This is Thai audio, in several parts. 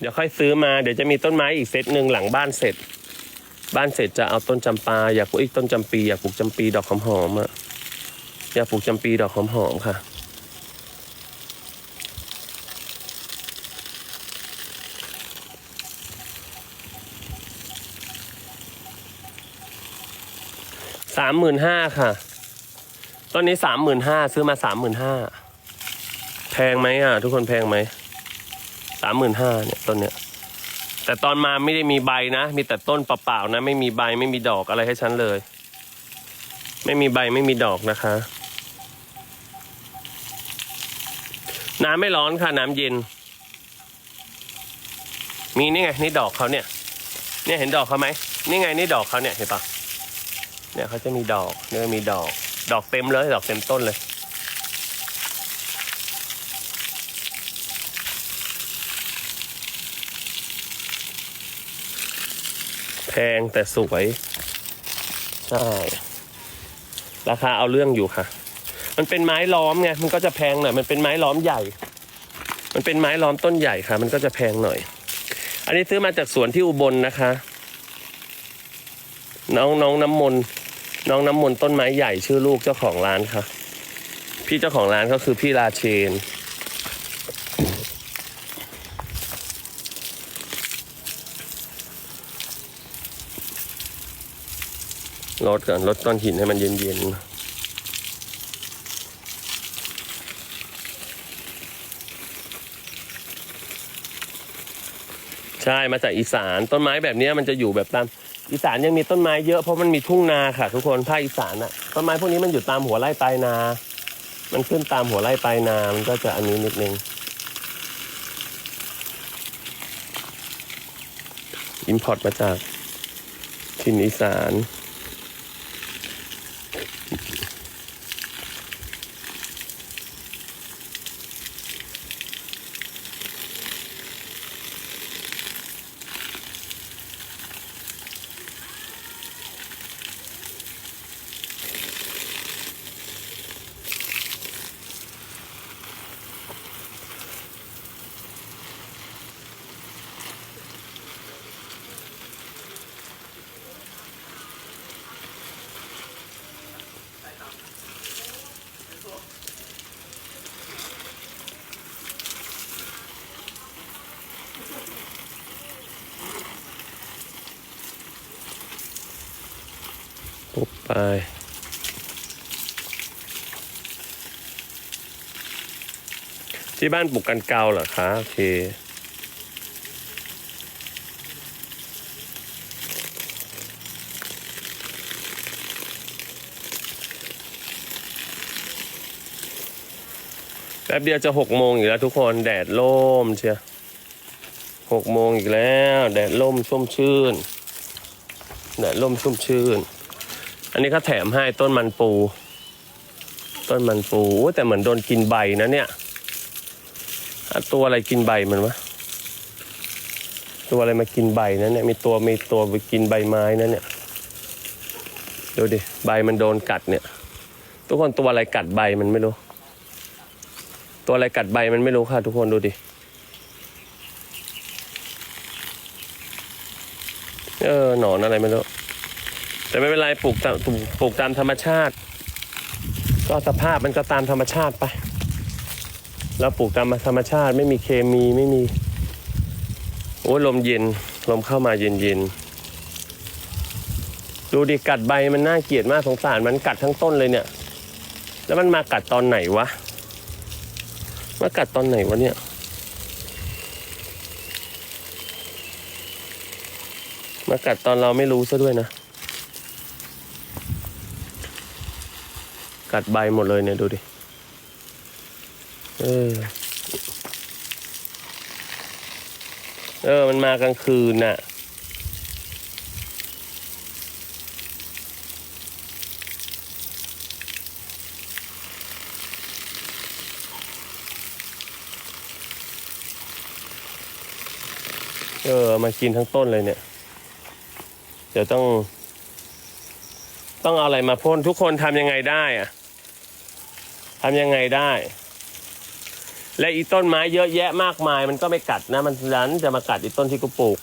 เดี๋ยวค่อยซื้อมาเดี๋ยวจะมีต้นไม้อีกเซตหนึ่งหลังบ้านเสร็จ บ้านเสร็จจะเอาต้นจำปาอยากปลูกอีกต้นจำปีอยากปลูกจำปีดอกหอมๆอมอะอยากปลูกจำปีดอกหอมๆค่ะ สามหมื่นห้าค่ะ ต้นนี้สามหมื่นห้าซื้อมาสามหมื่นห้าแพงไหมอะ ทุกคนแพงไหม สามหมื่นห้าเนี่ยต้นเนี้ยแต่ตอนมาไม่ได้มีใบนะ มีแต่ต้นเปล่าๆนะ ไม่มีใบไม่มีดอกอะไรให้ฉันเลย ไม่มีใบไม่มีดอกนะคะ น้ำไม่ร้อนค่ะ น้ำเย็น มีนี่ไง นี่ดอกเขาเนี่ย เนี่ยเห็นดอกเขาไหมนี่ไงนี่ดอกเขาเนี่ยเห็นปะเนี่ยเขาจะมีดอกเนี่ยมีดอก ดอกเต็มเลย ดอกเต็มต้นเลย งแต่สวย ใช่ ราคาเอาเรื่องอยู่ค่ะ มันเป็นไม้ล้อมไง มันก็จะแพงหน่อย มันเป็นไม้ล้อมใหญ่ มันเป็นไม้ล้อมต้นใหญ่ค่ะ มันก็จะแพงหน่อย อันนี้ซื้อมาจากสวนที่อุบลนะคะ น้องน้องน้ำมนน้องน้ำมนต์ต้นไม้ใหญ่ชื่อลูกเจ้าของร้านค่ะ พี่เจ้าของร้านก็คือพี่ราเชน ลดก่อนลดก้อนหินให้มันเย็นๆใช่มาจากอีสานต้นไม้แบบนี้มันจะอยู่แบบตามอีสานยังมีต้นไม้เยอะเพราะมันมีทุ่งนาค่ะ ทุกคนภาคอีสานอะต้นไม้พวกนี้มันอยู่ตามหัวไร่ปลายนา มันขึ้นตามหัวไร่ปลายนา มันก็จะอันนี้นิดนึงอิมพอร์ตมาจากถิ่นอีสาน ไป ที่บ้านปลูกกันเกาเหรอคะ โอเคแป๊บเดียวจะหกโมงอีกแล้วทุกคนแดดล่มเชียวหกโมงอีกแล้ว แดดล่มชุ่มชื่นแดดล่มชุ่มชื่น อันนี้เขาแถมให้ต้นมันปู ต้นมันปูแต่เหมือนโดนกินใบนะเนี่ยตัวอะไรกินใบมันวะตัวอะไรมากินใบนะเนี่ยมีตัวมีตัวไปกินใบไม้นะเนี่ยดูดิใบมันโดนกัดเนี่ย ทุกคนตัวอะไรกัดใบมันไม่รู้ ตัวอะไรกัดใบมันไม่รู้ค่ะ ทุกคนดูดิเออหนอนอะไรไม่รู้ แต่ไม่เป็นไรปลูกตามปลูกตามธรรมชาติ ก็สภาพมันก็ตามธรรมชาติไปแล้วปลูกตามธรรมชาติไม่มีเคมีไม่มีโอ้ลมเย็นลมเข้ามาเย็นเย็นๆดูดิกัดใบมันน่าเกลียดมากสงสารมันกัดทั้งต้นเลยเนี่ย แล้วมันมากัดตอนไหนวะมากัดตอนไหนวะเนี่ยมากัดตอนเราไม่รู้ซะด้วยนะ กัดใบหมดเลยเนี่ยดูดิ เออ เออ มันมากลางคืนน่ะ เออ มากินทั้งต้นเลยเนี่ย เดี๋ยวต้องต้องเอาอะไรมาพ่นทุกคนทำยังไงได้อะ ทำยังไงได้ และอีต้นไม้เยอะแยะมากมาย มันก็ไม่กัดนะ มันดันจะมากัดอีต้นที่กูปลูก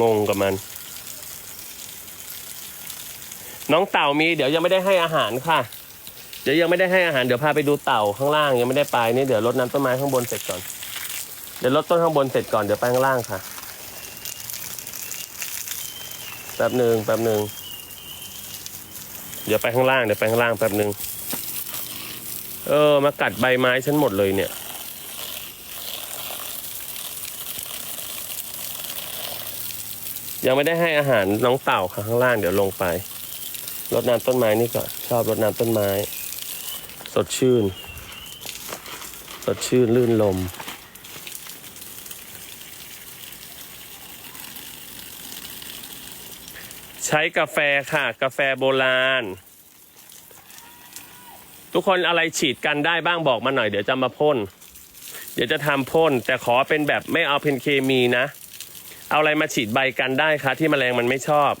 งงกับมัน น้องเต่ามีเดี๋ยวยังไม่ได้ให้อาหารค่ะ เดี๋ยวยังไม่ได้ให้อาหารเดี๋ยวพาไปดูเต่าข้างล่างยังไม่ได้ไปนี่เดี๋ยวรดน้ำต้นไม้ข้างบนเสร็จก่อน เดี๋ยวรดต้นข้างบนเสร็จก่อนเดี๋ยวไปข้างล่างค่ะแป๊บหนึ่งแป๊บหนึ่งเดี๋ยวไปข้างล่างเดี๋ยวไปข้างล่างแป๊บหนึ่ง เออ มากัดใบไม้ฉันหมดเลยเนี่ย ยังไม่ได้ให้อาหารน้องเต่าค่ะข้างล่างเดี๋ยวลงไปรดน้ำต้นไม้นี่ก่อนชอบรดน้ำต้นไม้ สดชื่น สดชื่นลื่นลม ใช้กาแฟค่ะ กาแฟโบราณ ทุกคนอะไรฉีดกันได้บ้างบอกมาหน่อยเดี๋ยวจะมาพ่น เดี๋ยวจะทำพ่น แต่ขอเป็นแบบไม่เอาเป็นเคมีนะ เอาอะไรมาฉีดใบกันได้คะที่แมลงมันไม่ชอบ